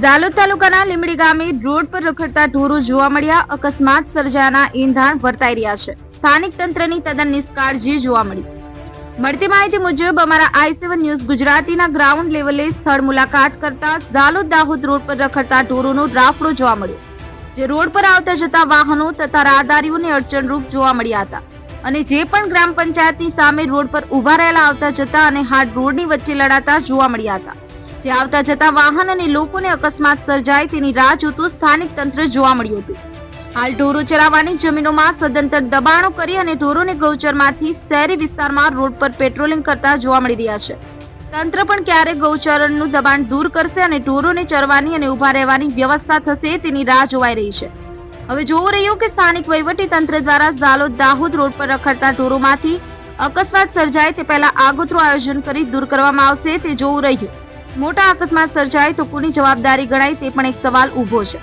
ઝાલોદ તાલુકાના લીમડી ગામે રોડ પર રખડતા ઢોરો જોવા મળ્યા. અકસ્માત સર્જાના ઈંધાણ વર્તાઈ રહ્યા છે. સ્થાનિક તંત્રની તદ્દન નિષ્કાળજી જોવા મળી. મળતી માહિતી મુજબ અમારા આઈ સેવન ન્યૂઝ ગુજરાતીના ગ્રાઉન્ડ લેવલે સ્થળ મુલાકાત કરતા ઝાલોદ દાહોદ રોડ પર રખડતા ઢોરોનો રાફડો જોવા મળ્યો, જે રોડ પર આવતા જતા વાહનો તથા રાહદારીઓને અડચણરૂપ જોવા મળ્યા હતા. અને જે પણ ગ્રામ પંચાયતની સામે રોડ પર ઊભા રહેલા આવતા જતા અને હાર્ડ રોડની વચ્ચે લડાતા જોવા મળ્યા હતા. જે આવતા જતા વાહન અને લોકોને અકસ્માત સર્જાય તેની રાહ જોતું સ્થાનિક તંત્ર જોવા મળ્યું હતું. હાલ ઢોરો ચરાવવાની જમીનોમાં સદંતર દબાણો કરી અને ઢોરોને ગૌચરમાંથી શહેરી વિસ્તારમાં રોડ પર પેટ્રોલિંગ કરતા જોવા મળી રહ્યા છે. તંત્ર પણ ક્યારે ગૌચરણનું દબાણ દૂર કરશે અને ઢોરોને ચરવાની અને ઊભા રહેવાની વ્યવસ્થા થશે તેની રાહ જોવાઈ રહી છે. હવે જોવું રહ્યું કે સ્થાનિક વહીવટી તંત્ર દ્વારા ઝાલોદ દાહોદ રોડ પર રખડતા ઢોરોમાંથી અકસ્માત સર્જાય તે પહેલા આગોતરું આયોજન કરી દૂર કરવામાં આવશે તે જોવું રહ્યું. મોટા અકસ્માત સર્જાય તો કોની જવાબદારી ગણાય તે પણ એક સવાલ ઊભો છે.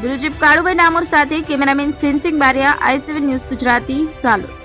બ્યુરો કાળુભાઈ ડામોર સાથે cameraman Sensing Bariya, I news Gujarati Jhalod